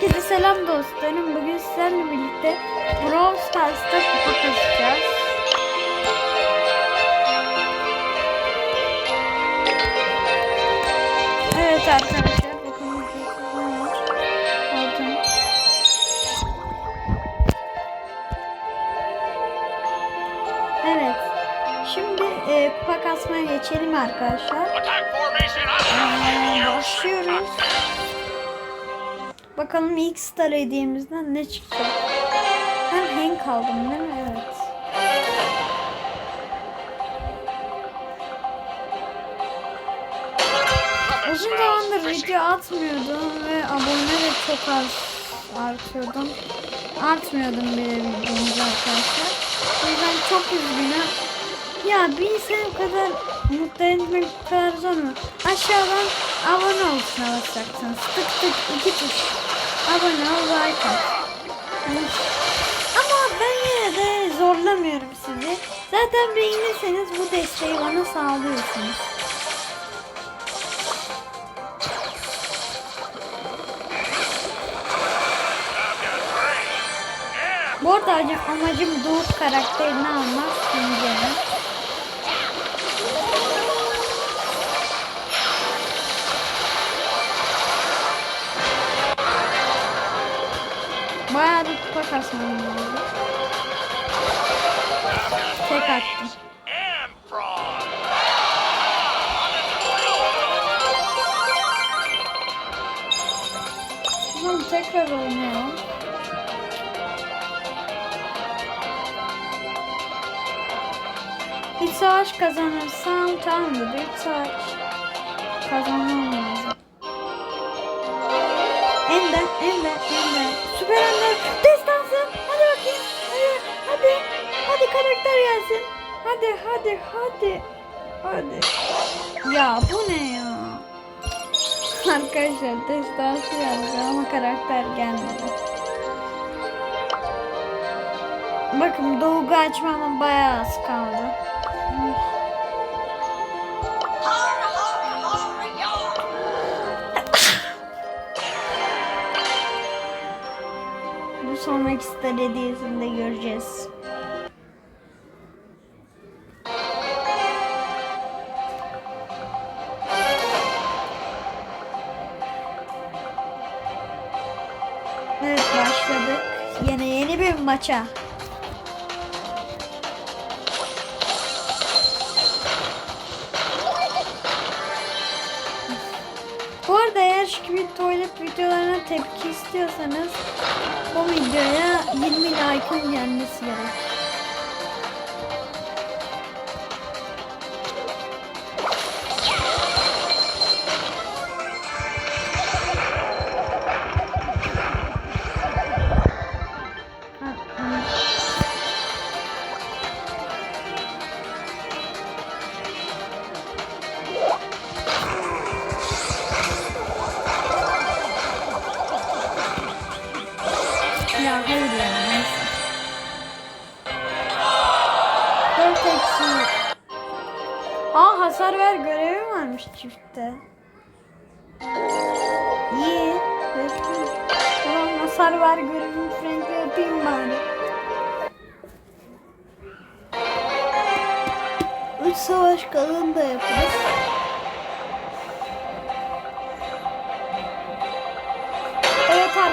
Herkese selam dostlarım. Bugün sizlerle birlikte Brawl Stars'ta kupa kasacağız. Evet arkadaşlar bakın. Aldım. Evet. Şimdi e, kupa kasmaya geçelim arkadaşlar. Ee, başlıyoruz. Bakalım ilk star hediyemizden ne çıkacak. Ben Hank aldım değil mi? Evet. Uzun zamandır video atmıyordum ve abone de çok az artıyordum. Artmıyordum bile videomuz arkadaşlar. O yüzden çok üzgünüm. Ya bir insanı bu kadar mutlu etmek kadar zor mu? Aşağıdan abone ol tuşuna basacaksınız. Tık tık iki tuş. Abone ol like at. Ama ben yine de zorlamıyorum sizi. Zaten beğenirseniz bu desteği bana sağlıyorsunuz. Bu arada amacım Doğuk karakterini almak. Şimdi. Bayağı bir kupa kasmam lazım. Tek attım. Tamam tekrar oynayalım. Bir savaş kazanırsam tamamdır. Bir savaş kazanmam karakter gelsin. Hadi, hadi, hadi. Hadi. Ya bu ne ya? Arkadaşlar destansı geldi ama karakter gelmedi. Bakın Doğu'yu açmama bayağı az kaldı. Bu sonraki star hediyesinde göreceğiz. Evet başladık. Yine yeni bir maça. Bu arada eğer Şükür tuvalet videolarına tepki istiyorsanız bu videoya 20 like'ın gelmesi gerek. Ya hayır ya neyse. Eksi. Aa hasar ver görevi varmış çiftte. İyi. Bekle. Tamam hasar ver görevimi Frank'le yapayım bari. Üç savaş kalın da yaparız.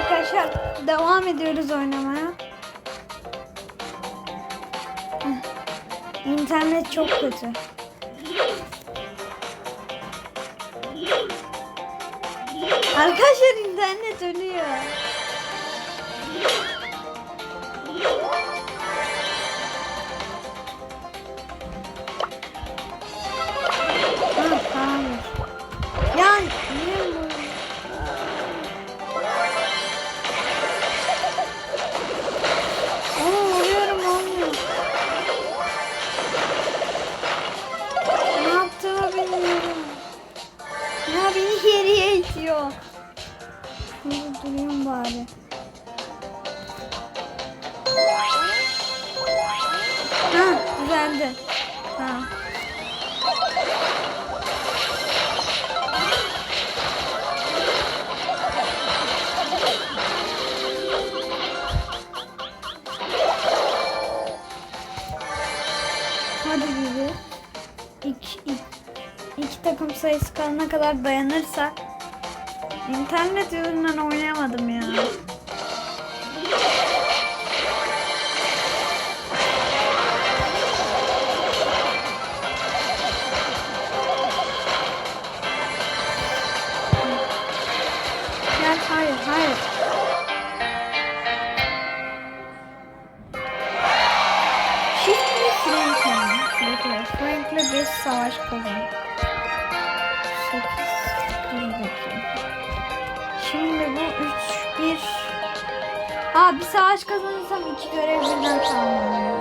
Arkadaşlar devam ediyoruz oynamaya. İnternet çok kötü. Arkadaşlar internet ölüyor. düşüyor. Şimdi durayım bari. Ha düzeldi. Ha. Hadi gibi. İki, iki, iki takım sayısı kalana kadar dayanırsak İnternet yüzünden oynayamadım ya. Gel hayır hayır. Şimdi Franklin. Bekle. Frank'le 5 savaş kazandı. 3 1 Aa bir savaş kazanırsam iki görev birden tamamlanıyor.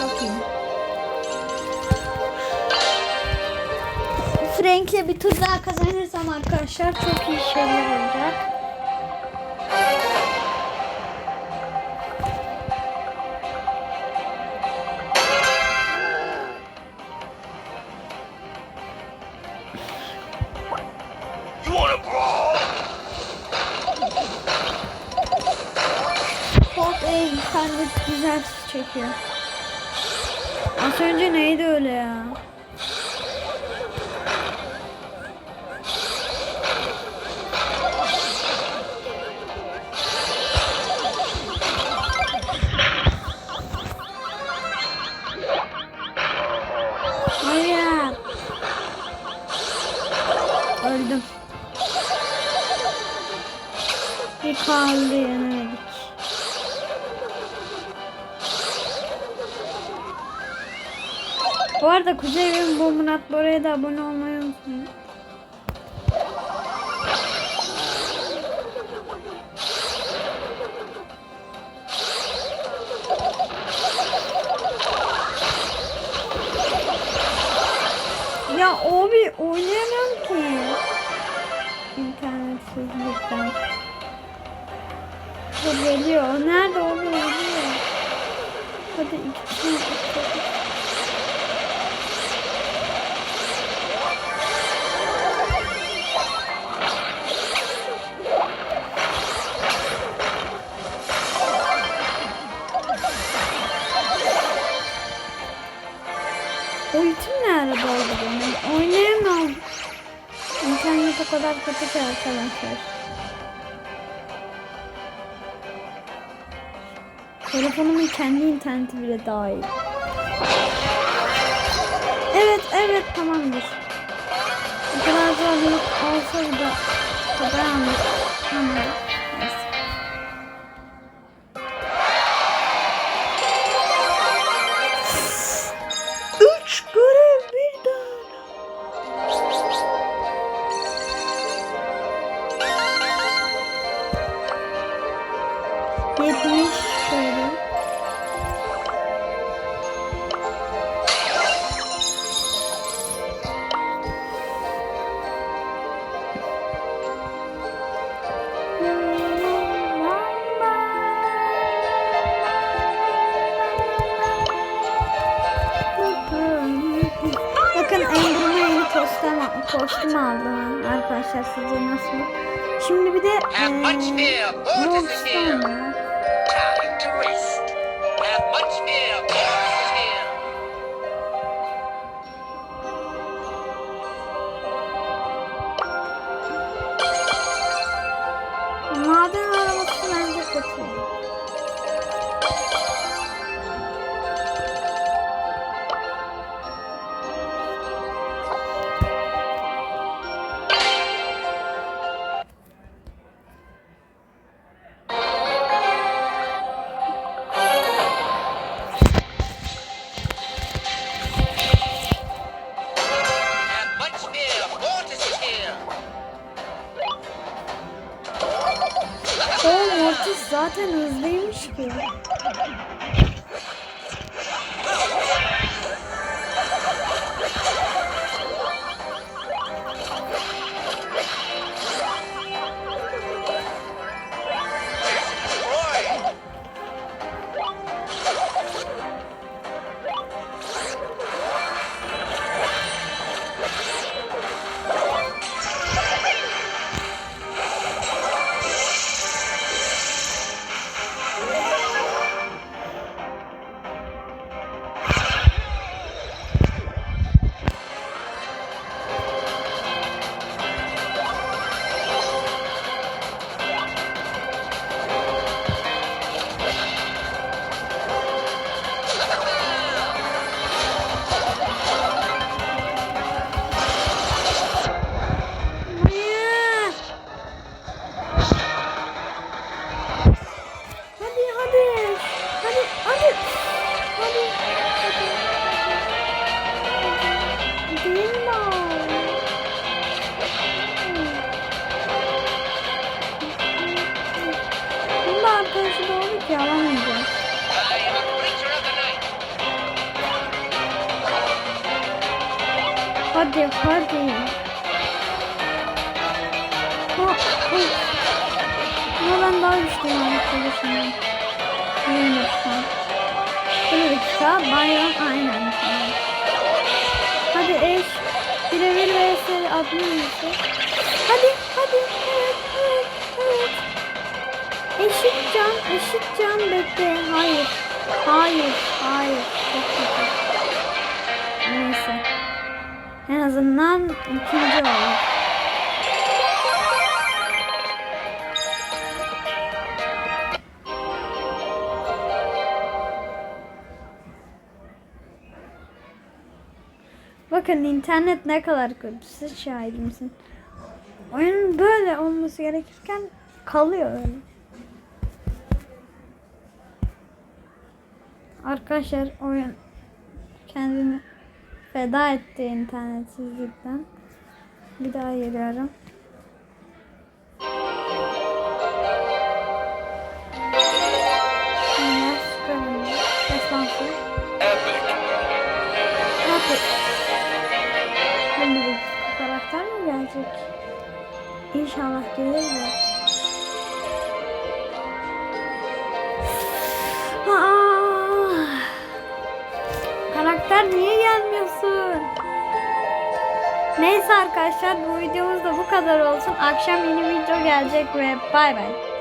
Çok iyi. Frank'le bir tur daha kazanırsam arkadaşlar çok iyi şeyler olacak. A internet güzel çekiyor. Az önce neydi öyle ya? Hayır. Öldüm. Bir kaldı yenemedik. Bu arada Kuzey ve bu Murat Bora'ya da abone olmayı unutmayın. Ya abi oynayamam ki. İnternetsizlikten. Bu geliyor. Nerede o geliyor? Hadi ikisini O arkadaşlar. Telefonumun kendi interneti bile daha iyi. Evet evet tamamdır. O kadar zorluk olsa da dayanmış. Tamam. Kostüm, aldım arkadaşlar sizce nasıl? Şimdi bir de here. Rockstar ya. Maden araması bence kötü. Zaten hızlıymış ki. Hadi hadi. Ha, ay. Ama ben daha güçlüyüm arkadaşımdan. Yine lütfen. Bir dakika bayram aynen. Hadi eş. Birebir vs admin vs. Hadi hadi evet evet evet. Eşit can eşit can bekle. Hayır. Hayır. Hayır. En azından ikinci oldu. Bakın internet ne kadar kötü. Siz şahidimsin. Oyunun böyle olması gerekirken kalıyor öyle. Arkadaşlar oyun kendini feda etti internetsizlikten. Bir daha geliyorum. Karakter mi gelecek? İnşallah gelir de. Aa! Karakter niye Neyse arkadaşlar bu videomuz da bu kadar olsun. Akşam yeni video gelecek ve bay bay.